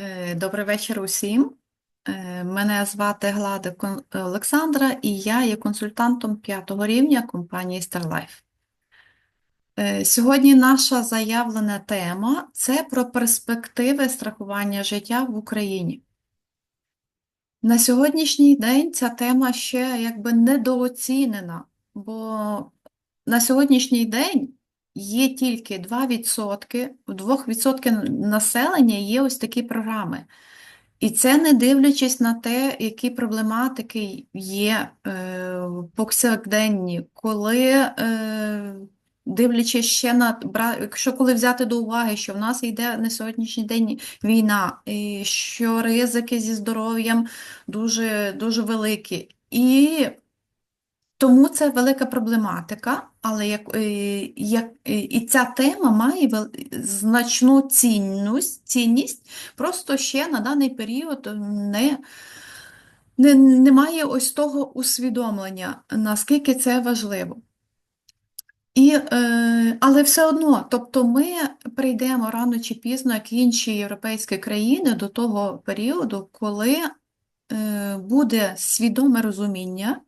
Е, Добрий вечір усім. Е, Мене звати Глада Олександра, і я є консультантом п'ятого рівня компанії StarLife. Е, Сьогодні наша заявлена тема це про перспективи страхування життя в Україні. На сьогоднішній день ця тема ще якби недооцінена, бо на сьогоднішній день є тільки 2%, у 2% населення є ось такі програми. І це не дивлячись на те, які проблематики є е, повсякденні, коли е, дивлячись ще на якщо коли взяти до уваги, що в нас йде на сьогоднішній день війна, і що ризики зі здоров'ям дуже, дуже великі. І тому це велика проблематика, але як, е, як, е, і ця тема має значну цінність, цінність, просто ще на даний період не, не, немає ось того усвідомлення, наскільки це важливо. І, е, але все одно, тобто ми прийдемо рано чи пізно, як інші європейські країни, до того періоду, коли е, буде свідоме розуміння,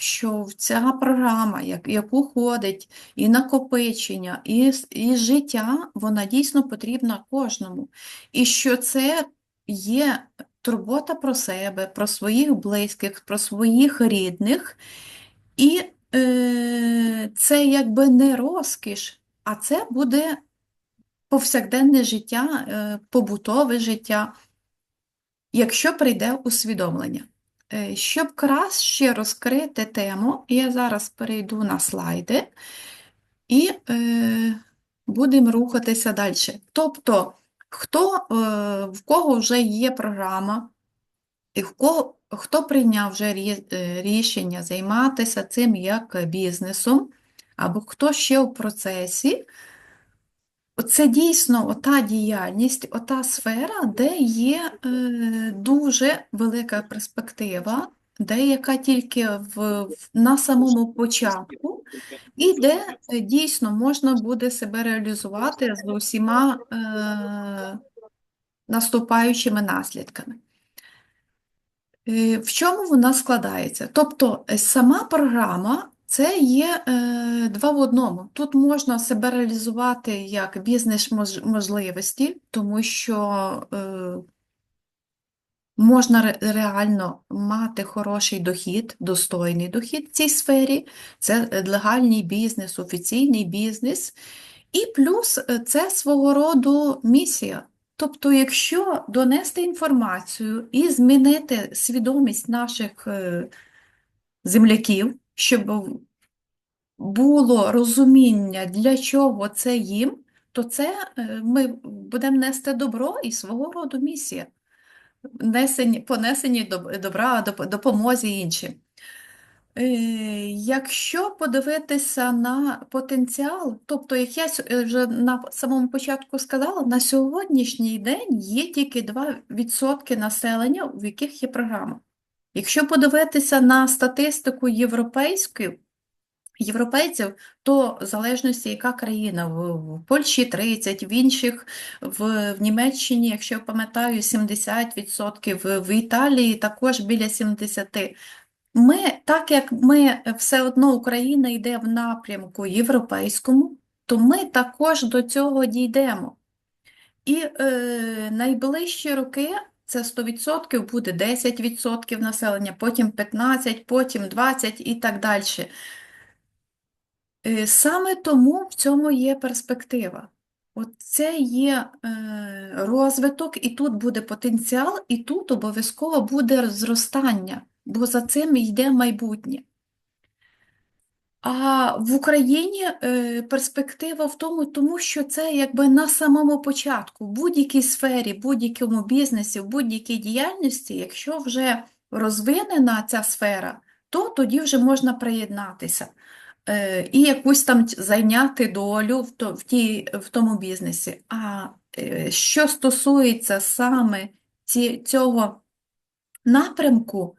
що ця програма, як, яку ходить і накопичення, і, і життя, вона дійсно потрібна кожному. І що це є турбота про себе, про своїх близьких, про своїх рідних. І е, це якби не розкіш, а це буде повсякденне життя, е, побутове життя, якщо прийде усвідомлення. Е, Щоб краще розкрити тему, я зараз перейду на слайди і е, будемо рухатися далі. Тобто, хто, е, в кого вже є програма, і в кого, хто прийняв вже рі- рішення займатися цим як бізнесом, або хто ще в процесі, це дійсно ота діяльність, ота сфера, де є е, дуже велика перспектива, де яка тільки в, в- на самому початку, і де е, дійсно можна буде себе реалізувати з усіма е, наступаючими наслідками. Е, В чому вона складається? Тобто е, сама програма це є е, два в одному. Тут можна себе реалізувати як бізнес-можливості, тому що е, можна ре- реально мати хороший дохід, достойний дохід в цій сфері. Це легальний бізнес, офіційний бізнес. І плюс е, це свого роду місія. Тобто, якщо донести інформацію і змінити свідомість наших е, земляків, щоб було розуміння, для чого це їм, то це е, ми будемо нести добро і свого роду місія. Несені, понесені доб- добра, доп- допомозі іншим. Е, Якщо подивитися на потенціал, тобто, як я е, вже на самому початку сказала, на сьогоднішній день є тільки 2% населення, в яких є програма. Якщо подивитися на статистику європейську, європейців, то в залежності, яка країна, в, Польщі 30, в інших, в, в Німеччині, якщо я пам'ятаю, 70%, в, в Італії також біля 70%. Ми, так як ми все одно Україна йде в напрямку європейському, то ми також до цього дійдемо. І е, найближчі роки це 100% буде 10% населення, потім 15%, потім 20% і так далі. Е, Саме тому в цьому є перспектива. От це є е, розвиток, і тут буде потенціал, і тут обов'язково буде зростання, бо за цим йде майбутнє. А в Україні е, перспектива в тому, тому що це якби на самому початку, в будь-якій сфері, в будь-якому бізнесі, в будь-якій діяльності, якщо вже розвинена ця сфера, то тоді вже можна приєднатися е, і якусь там зайняти долю в, то, в, тій, в тому бізнесі. А е, що стосується саме ці, цього напрямку,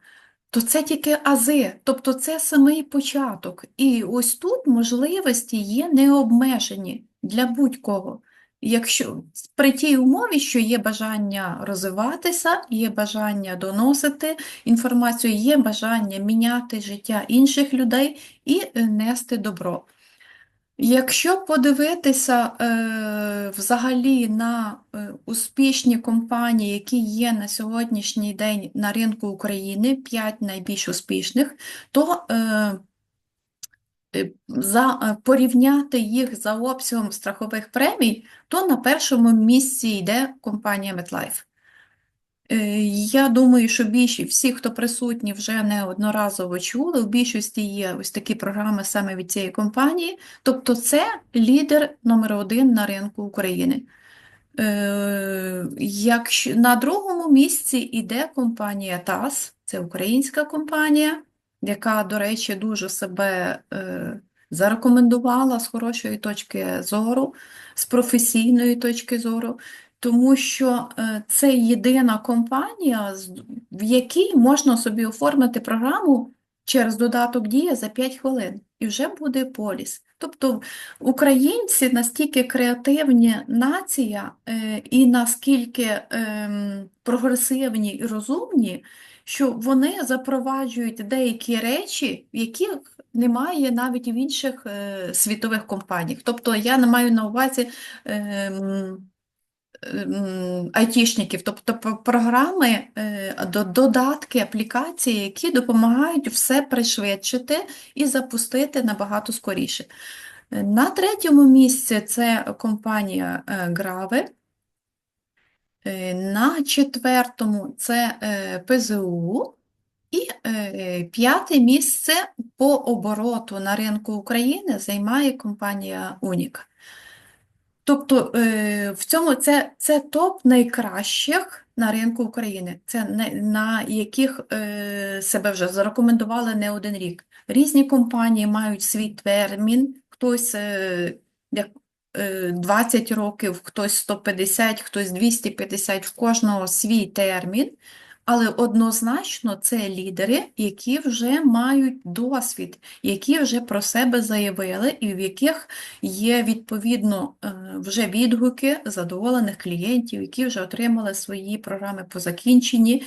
то це тільки ази, тобто це самий початок. І ось тут можливості є необмежені для будь-кого. Якщо при тій умові, що є бажання розвиватися, є бажання доносити інформацію, є бажання міняти життя інших людей і е, нести добро. Якщо подивитися е, взагалі на е, успішні компанії, які є на сьогоднішній день на ринку України, 5 найбільш успішних, то е, е, за, е, порівняти їх за обсягом страхових премій, то на першому місці йде компанія MetLife. Е, Я думаю, що більшість, всі, хто присутні, вже неодноразово чули, в більшості є ось такі програми саме від цієї компанії. Тобто це лідер номер один на ринку України. Е, Якщо на другому місці йде компанія ТАС, це українська компанія, яка, до речі, дуже себе е, зарекомендувала з хорошої точки зору, з професійної точки зору, тому що е, це єдина компанія, в якій можна собі оформити програму через додаток Дія за 5 хвилин, і вже буде поліс. Тобто Українці настільки креативні нація е, і наскільки ем, прогресивні і розумні, що вони запроваджують деякі речі, яких немає навіть в інших е, світових компаніях. Тобто я не маю на увазі ем, айтішників, тобто програми, е, додатки, аплікації, які допомагають все пришвидшити і запустити набагато скоріше. На третьому місці це компанія е, Grave. Е, На четвертому це е, ПЗУ. І е, п'яте місце по обороту на ринку України займає компанія Уніка. Тобто е, в цьому це, це топ найкращих на ринку України, це не- на яких е, себе вже зарекомендували не один рік. Різні компанії мають свій термін, хтось е, як, е, 20 років, хтось 150, хтось 250, в кожного свій термін. Але однозначно це лідери, які вже мають досвід, які вже про себе заявили, і в яких є відповідно е, вже відгуки задоволених клієнтів, які вже отримали свої програми по закінченні.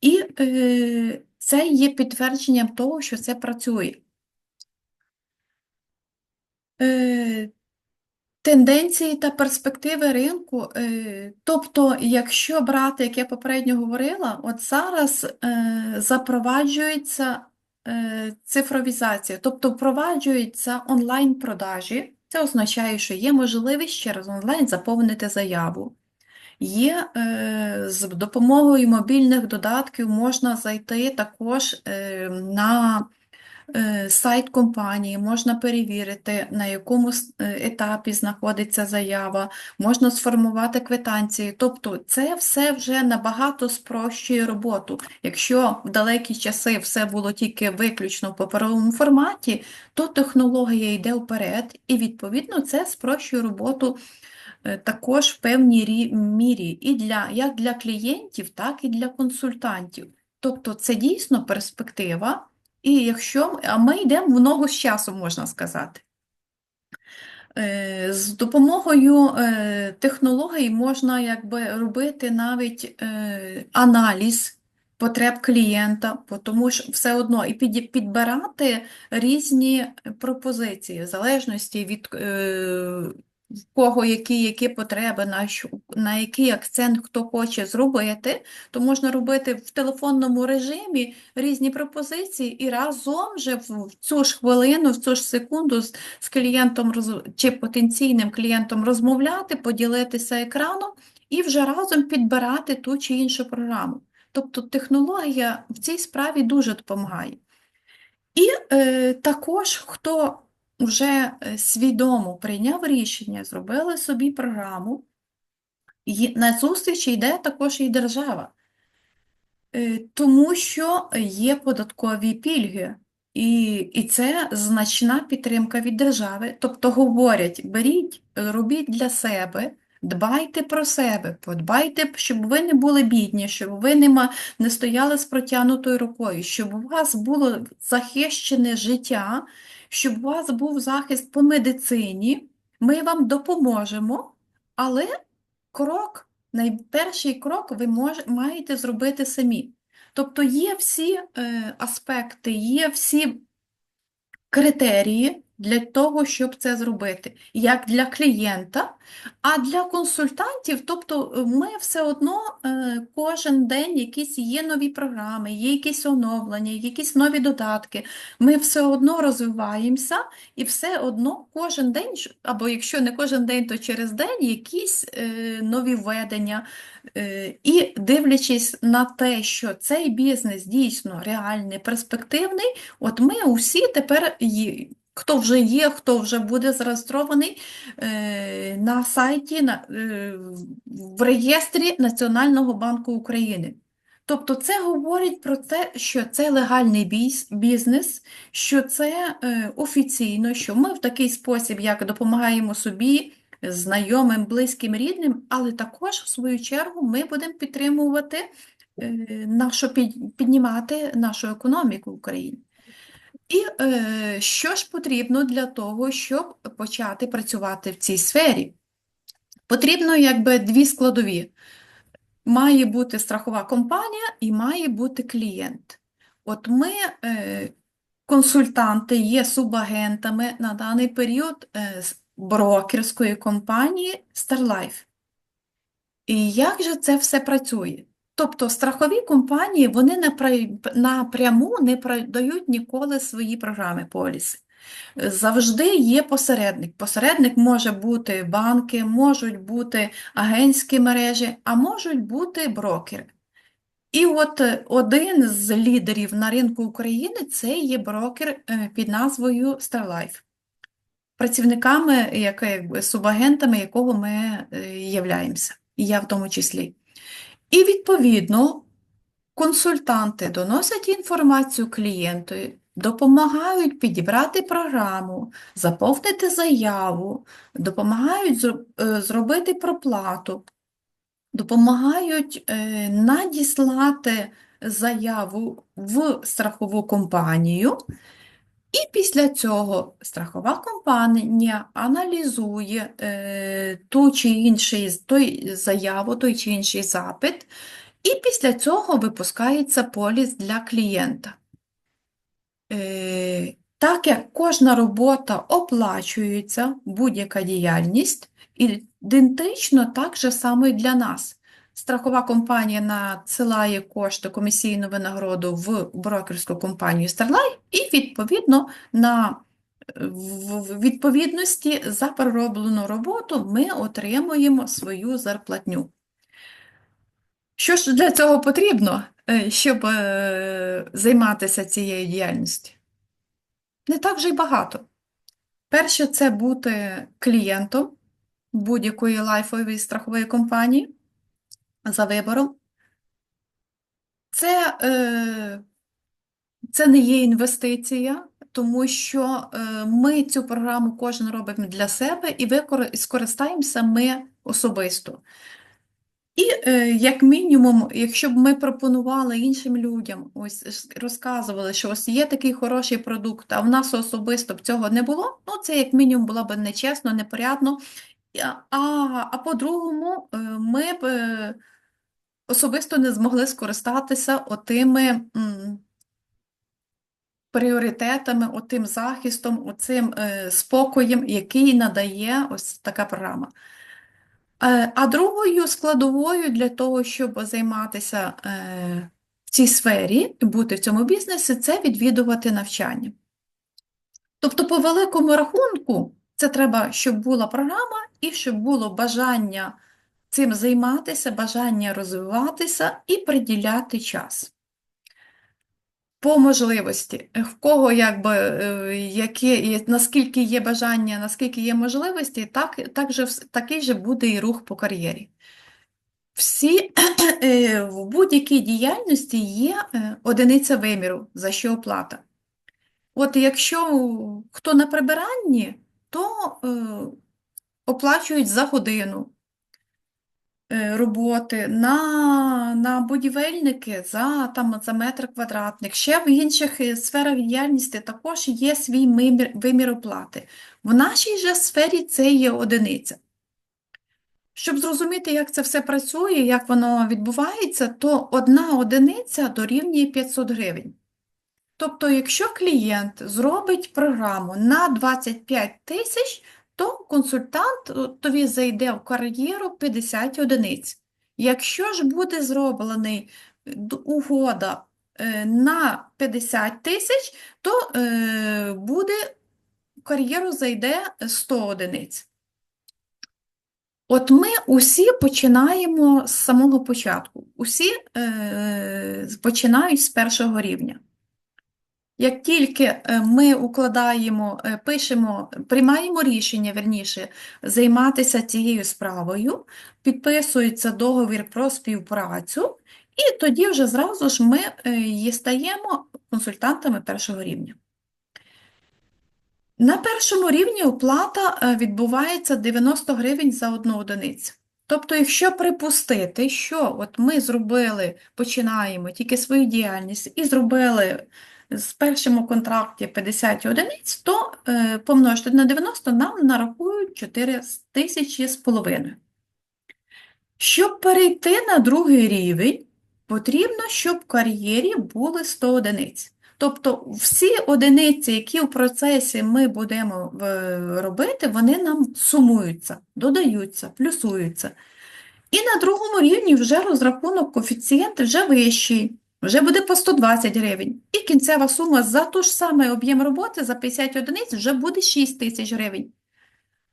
І е, це є підтвердженням того, що це працює. Е, Тенденції та перспективи ринку, е, тобто, якщо брати, як я попередньо говорила, от зараз е, запроваджується е, цифровізація, тобто впроваджуються онлайн-продажі. Це означає, що є можливість через онлайн заповнити заяву. Є з допомогою мобільних додатків можна зайти також на сайт компанії, можна перевірити, на якому е, етапі знаходиться заява, можна сформувати квитанції. Тобто це все вже набагато спрощує роботу. Якщо в далекі часи все було тільки виключно в паперовому форматі, то технологія йде вперед, і відповідно це спрощує роботу е, також в певній мірі і для, як для клієнтів, так і для консультантів. Тобто це дійсно перспектива, і якщо а ми йдемо в ногу з часом, можна сказати. Е, З допомогою е, технологій можна якби робити навіть е, аналіз потреб клієнта, тому що все одно і підбирати різні пропозиції в залежності від в кого які, які потреби, на, що, на який акцент хто хоче зробити, то можна робити в телефонному режимі різні пропозиції і разом же в цю ж хвилину, в цю ж секунду з, з клієнтом роз- чи потенційним клієнтом розмовляти, поділитися екраном і вже разом підбирати ту чи іншу програму. Тобто технологія в цій справі дуже допомагає. І е, також, хто вже е, свідомо прийняв рішення, зробили собі програму, і на зустріч йде також і держава. Е, Тому що є податкові пільги, і, і це значна підтримка від держави. Тобто говорять, беріть, робіть для себе, дбайте про себе, подбайте, щоб ви не були бідні, щоб ви не, ма- не стояли з протягнутою рукою, щоб у вас було захищене життя, щоб у вас був захист по медицині. Ми вам допоможемо, Але крок, найперший крок ви мож, маєте зробити самі. Тобто є всі е, аспекти, є всі критерії для того, щоб це зробити, як для клієнта, а для консультантів, тобто е, ми все одно е, кожен день якісь є нові програми, є якісь оновлення, якісь нові додатки. Ми все одно розвиваємося і все одно кожен день, або якщо не кожен день, то через день якісь е, нові введення. І дивлячись на те, що цей бізнес дійсно реальний, перспективний, от ми усі тепер Хто вже є, хто вже буде зареєстрований е, на сайті на, е, в реєстрі Національного банку України. Тобто це говорить про те, що це легальний бізнес, що це е, офіційно, що ми в такий спосіб, як допомагаємо собі, знайомим, близьким, рідним, але також, в свою чергу, ми будемо підтримувати нашу, піднімати нашу економіку в Україні. І е, що ж потрібно для того, щоб почати працювати в цій сфері? Потрібно якби дві складові. Має бути страхова компанія і має бути клієнт. От ми, е, консультанти, є субагентами на даний період е, брокерської компанії StarLife. І як же це все працює? Тобто страхові компанії вони напряму не продають ніколи свої програми поліси. Завжди є посередник. Посередник може бути банки, можуть бути агентські мережі, а можуть бути брокери. І от один з лідерів на ринку України це є брокер е, під назвою StarLife, працівниками, якби, субагентами якого ми е, являємося, і я в тому числі. І, відповідно, консультанти доносять інформацію клієнту, допомагають підібрати програму, заповнити заяву, допомагають е, зробити проплату, допомагають е, надіслати заяву в страхову компанію. І після цього страхова компанія аналізує е, ту чи інший, той заяву, той чи інший запит, і після цього випускається поліс для клієнта. Е, так як кожна робота оплачується, будь-яка діяльність, ідентично так же само і для нас. Страхова компанія надсилає кошти комісійну винагороду в брокерську компанію Starlight і, відповідно, на в відповідності за пророблену роботу ми отримуємо свою зарплатню. Що ж для цього потрібно, е, щоб е, займатися цією діяльністю? Не так вже й багато. Перше, це бути клієнтом будь-якої лайфової страхової компанії за вибором. Це, е, це не є інвестиція, тому що е, ми цю програму кожен робимо для себе і скористаємося ми особисто. І, е, як мінімум, якщо б ми пропонували іншим людям, ось розказували, що ось є такий хороший продукт, а в нас особисто б цього не було, ну це як мінімум було б нечесно, непорядно. А, а по-другому, ми б особисто не змогли скористатися отими пріоритетами, отим захистом, оцим е, спокоєм, який надає ось така програма. Е, а другою складовою для того, щоб займатися е, в цій сфері бути в цьому бізнесі, це відвідувати навчання. Тобто, по великому рахунку, це треба, щоб була програма і щоб було бажання цим займатися, бажання розвиватися і приділяти час. По можливості, в кого якби, е, які, наскільки є бажання, наскільки є можливості, так, так же, такий же буде і рух по кар'єрі. Всі е, в будь-якій діяльності є е, одиниця виміру, за що оплата. От якщо хто на прибиранні, то е, оплачують за годину, Е, роботи на на будівельники за там, за метр квадратник. Ще в інших е, сферах діяльності також є свій вимір, вимір оплати. В нашій же сфері це є одиниця. Щоб зрозуміти, як це все працює, як воно відбувається, то одна одиниця дорівнює 500 гривень. Тобто, якщо клієнт зробить програму на 25 тисяч, то консультант тобі зайде в кар'єру 50 одиниць. Якщо ж буде зроблений угода е, на 50 тисяч, то е, буде в кар'єру зайде 100 одиниць. От ми усі починаємо з самого початку. Усі е, починають з першого рівня. Як тільки е, ми укладаємо, е, пишемо, приймаємо рішення, верніше, займатися цією справою, підписується договір про співпрацю, і тоді вже зразу ж ми е, стаємо консультантами першого рівня. На першому рівні оплата відбувається 90 гривень за одну одиницю. Тобто, якщо припустити, що от ми зробили, починаємо тільки свою діяльність і зробили з першому контракті 50 одиниць, то е, помножити на 90 нам нарахують 4 тисячі з половиною. Щоб перейти на другий рівень, потрібно, щоб в кар'єрі були 100 одиниць. Тобто всі одиниці, які в процесі ми будемо е, робити, вони нам сумуються, додаються, плюсуються. І на другому рівні вже розрахунок коефіцієнт вже вищий, вже буде по 120 гривень. І кінцева сума за ту ж самий об'єм роботи за 50 одиниць вже буде 6 тисяч гривень.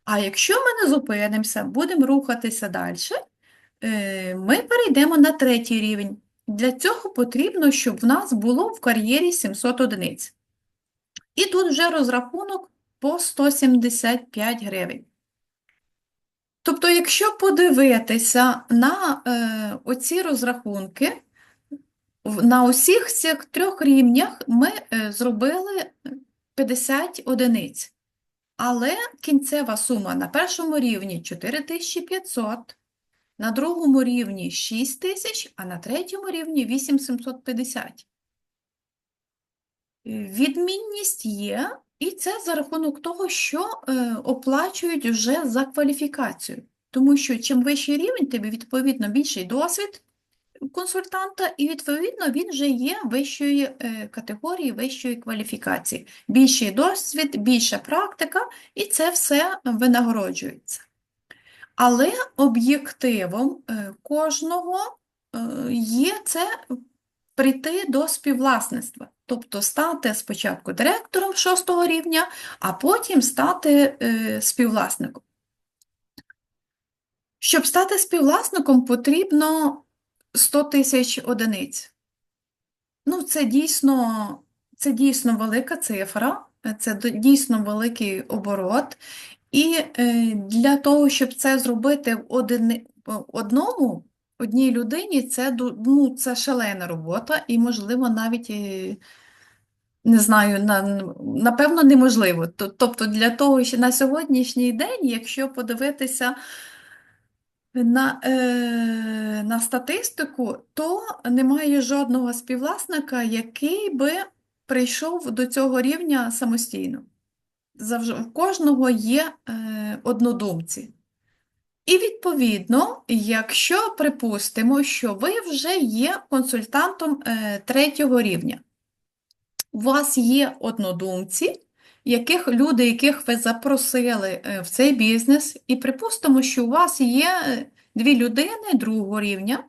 А якщо ми не зупинимося, будемо рухатися далі, е, ми перейдемо на третій рівень. Для цього потрібно, щоб в нас було в кар'єрі 700 одиниць. І тут вже розрахунок по 175 гривень. Тобто, якщо подивитися на е, оці розрахунки, на усіх цих трьох рівнях ми е, зробили 50 одиниць. Але кінцева сума на першому рівні 4500, на другому рівні 6000, а на третьому рівні 8750. Е, Відмінність є, і це за рахунок того, що е, оплачують вже за кваліфікацію. Тому що чим вищий рівень, тобі відповідно більший досвід консультанта, і відповідно він вже є вищої е, категорії, вищої кваліфікації. Більший досвід, більша практика, і це все винагороджується. Але об'єктивом е, кожного е, є це прийти до співвласництва, тобто стати спочатку директором шостого рівня, а потім стати співвласником. Щоб стати співвласником, потрібно 100 тисяч одиниць. Ну, це дійсно, це дійсно велика цифра, це дійсно великий оборот. І е, для того, щоб це зробити в одини, одному, одній людині, це, ну, це шалена робота, і, можливо, навіть, е, не знаю, на, напевно, неможливо. Тобто для того, що на сьогоднішній день, якщо подивитися на, е, на статистику, то немає жодного співвласника, який би прийшов до цього рівня самостійно. Завжди, в кожного є е, однодумці. І відповідно, якщо припустимо, що ви вже є консультантом е, третього рівня, у вас є однодумці, яких люди, яких ви запросили е, в цей бізнес, і припустимо, що у вас є е, дві людини другого рівня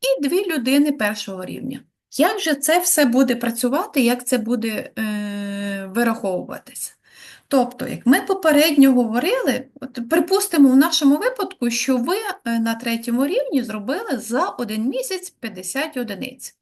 і дві людини першого рівня. Як же це все буде працювати, як це буде е, вираховуватися? Тобто, як ми попередньо говорили, от припустимо в нашому випадку, що ви е, на третьому рівні зробили за один місяць 50 одиниць.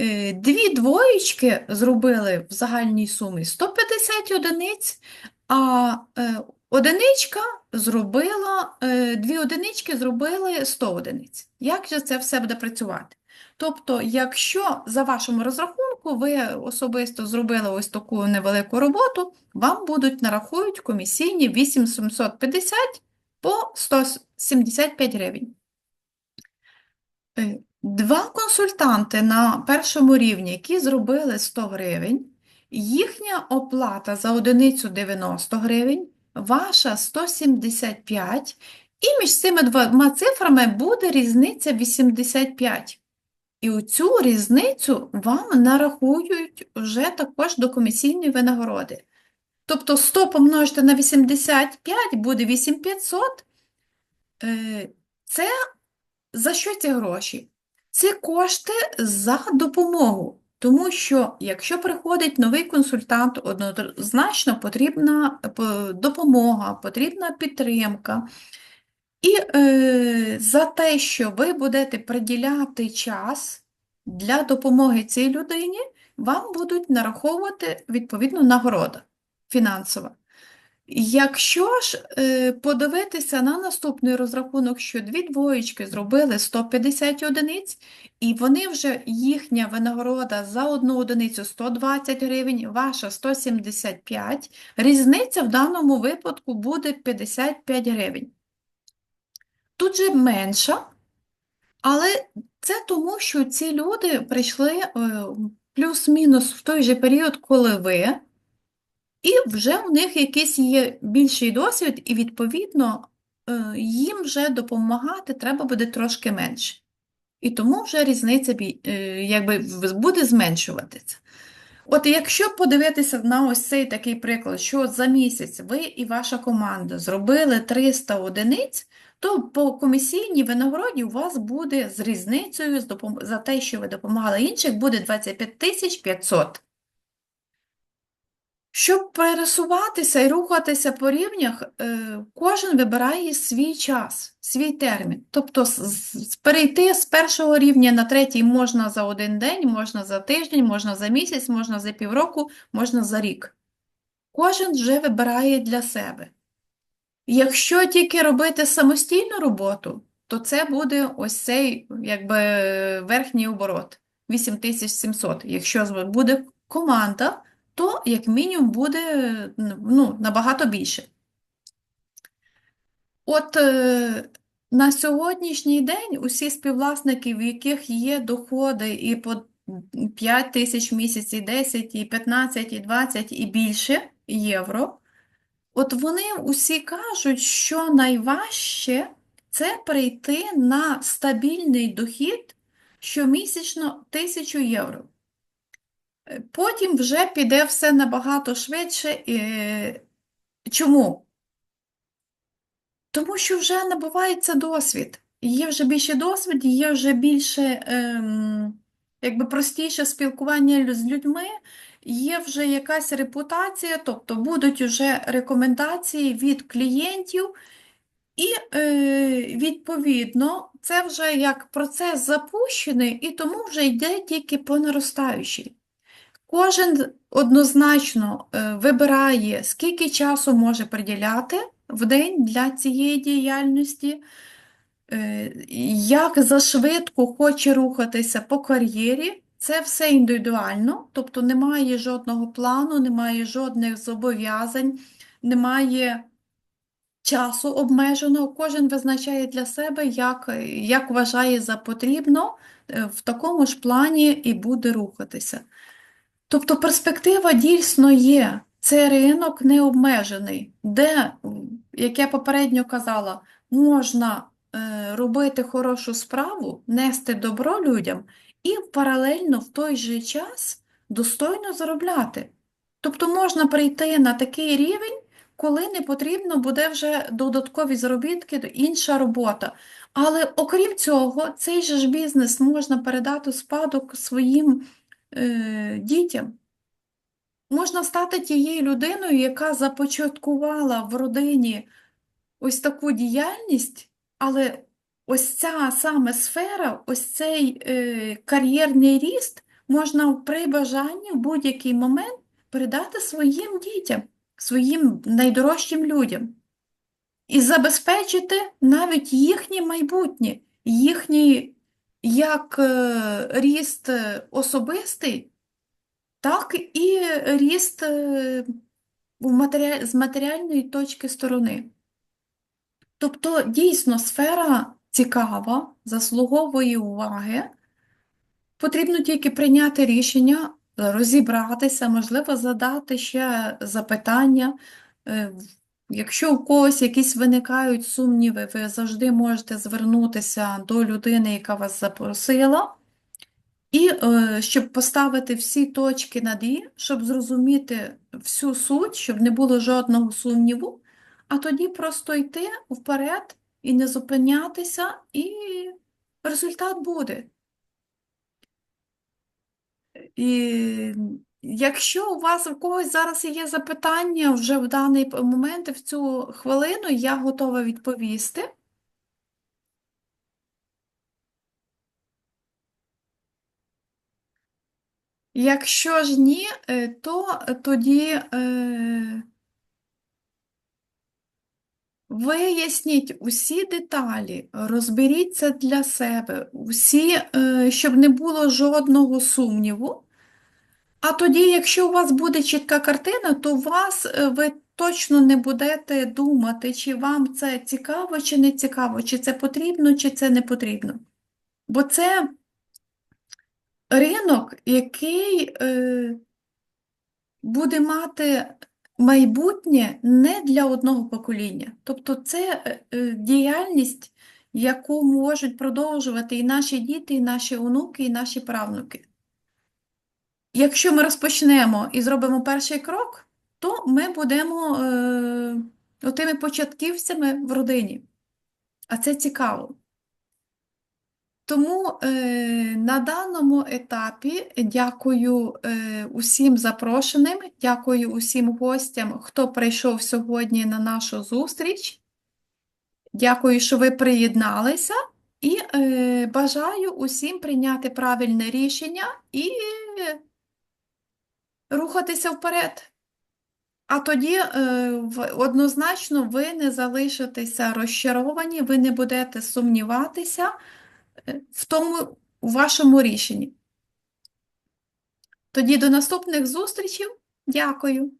Е, Дві двоєчки зробили в загальній сумі 150 одиниць, а е, одиничка зробила, е, дві одинички зробили 100 одиниць. Як же це все буде працювати? Тобто, якщо за вашому розрахунку ви особисто зробили ось таку невелику роботу, вам будуть нарахують комісійні 8750 по 175 гривень. Два консультанти на першому рівні, які зробили 100 гривень, їхня оплата за одиницю 90 гривень, ваша 175, І між цими двома цифрами буде різниця 85. І оцю різницю вам нарахують вже також до комісійної винагороди. Тобто 100 помножити на 85 буде 8500. Е, Це за що ці гроші? Це кошти за допомогу. Тому що, якщо приходить новий консультант, однозначно потрібна е, допомога, потрібна підтримка. І е, за те, що ви будете приділяти час для допомоги цій людині, вам будуть нараховувати відповідну нагорода фінансова. Якщо ж е, подивитися на наступний розрахунок, що дві двоєчки зробили 150 одиниць, і вони вже їхня винагорода за одну одиницю 120 гривень, ваша 175, різниця в даному випадку буде 55 гривень. Тут же менша, але це тому, що ці люди прийшли е, плюс-мінус в той же період, коли ви. І вже у них якийсь є більший досвід, і, відповідно, е, їм вже допомагати треба буде трошки менше. І тому вже різниця е, якби, буде зменшуватися. От якщо подивитися на ось цей такий приклад, що за місяць ви і ваша команда зробили 300 одиниць, то по комісійній винагороді у вас буде з різницею за те, що ви допомагали інших, буде 25 500. Щоб пересуватися і рухатися по рівнях, е, кожен вибирає свій час, свій термін. Тобто перейти з першого рівня на третій можна за один день, можна за тиждень, можна за місяць, можна за півроку, можна за рік. Кожен вже вибирає для себе. Якщо тільки робити самостійну роботу, то це буде ось цей якби, верхній оборот 8700. Якщо буде команда, то як мінімум буде ну, набагато більше. От е, на сьогоднішній день усі співвласники, в яких є доходи і по 5 тисяч в місяць, і 10, і 15, і 20, і більше євро, от вони усі кажуть, що найважче це прийти на стабільний дохід щомісячно 1000 євро. Потім вже піде все набагато швидше. Чому? Тому що вже набувається досвід. Є вже більше досвід, є вже більше ем, якби простіше спілкування з людьми, є вже якась репутація, тобто будуть вже рекомендації від клієнтів, і, е, відповідно, це вже як процес запущений, і тому вже йде тільки по наростаючій. Кожен однозначно е, вибирає, скільки часу може приділяти в день для цієї діяльності, е, як зашвидко хоче рухатися по кар'єрі. Це все індивідуально, тобто немає жодного плану, немає жодних зобов'язань, немає часу обмеженого. Кожен визначає для себе, як, як вважає за потрібно, е, в такому ж плані і буде рухатися. Тобто перспектива дійсно є. Це ринок необмежений, де, як я попередньо казала, можна е, робити хорошу справу, нести добро людям і паралельно в той же час достойно заробляти. Тобто можна прийти на такий рівень, коли не потрібно буде вже додаткові заробітки, інша робота. Але окрім цього, цей же ж бізнес можна передати спадок своїм е, дітям. Можна стати тією людиною, яка започаткувала в родині ось таку діяльність, але ось ця саме сфера, ось цей е, кар'єрний ріст можна при бажанні в будь-який момент передати своїм дітям, своїм найдорожчим людям і забезпечити навіть їхнє майбутнє, їхній як е, ріст особистий так і ріст е, з матеріальної точки сторони. Тобто, дійсно, сфера цікава, заслуговує уваги. Потрібно тільки прийняти рішення, розібратися, можливо, задати ще запитання, е, Якщо у когось якісь виникають сумніви, ви завжди можете звернутися до людини, яка вас запросила, і е, щоб поставити всі точки над «і», щоб зрозуміти всю суть, щоб не було жодного сумніву, а тоді просто йти вперед і не зупинятися, і результат буде. І якщо у вас у когось зараз є запитання вже в даний момент, в цю хвилину, я готова відповісти. Якщо ж ні, е, то тоді е, виясніть усі деталі, розберіть це для себе, усі, е, щоб не було жодного сумніву. А тоді, якщо у вас буде чітка картина, то вас е, ви точно не будете думати, чи вам це цікаво, чи не цікаво, чи це потрібно, чи це не потрібно. Бо це ринок, який е, буде мати майбутнє не для одного покоління. Тобто це е, е, діяльність, яку можуть продовжувати і наші діти, і наші онуки, і наші правнуки. Якщо ми розпочнемо і зробимо перший крок, то ми будемо е, отими початківцями в родині. А це цікаво. Тому е, на даному етапі дякую е, усім запрошеним, дякую усім гостям, хто прийшов сьогодні на нашу зустріч. Дякую, що ви приєдналися, і е, бажаю усім прийняти правильне рішення і рухатися вперед. А тоді е, однозначно ви не залишитеся розчаровані, ви не будете сумніватися е, в тому у вашому рішенні. Тоді до наступних зустрічей. Дякую.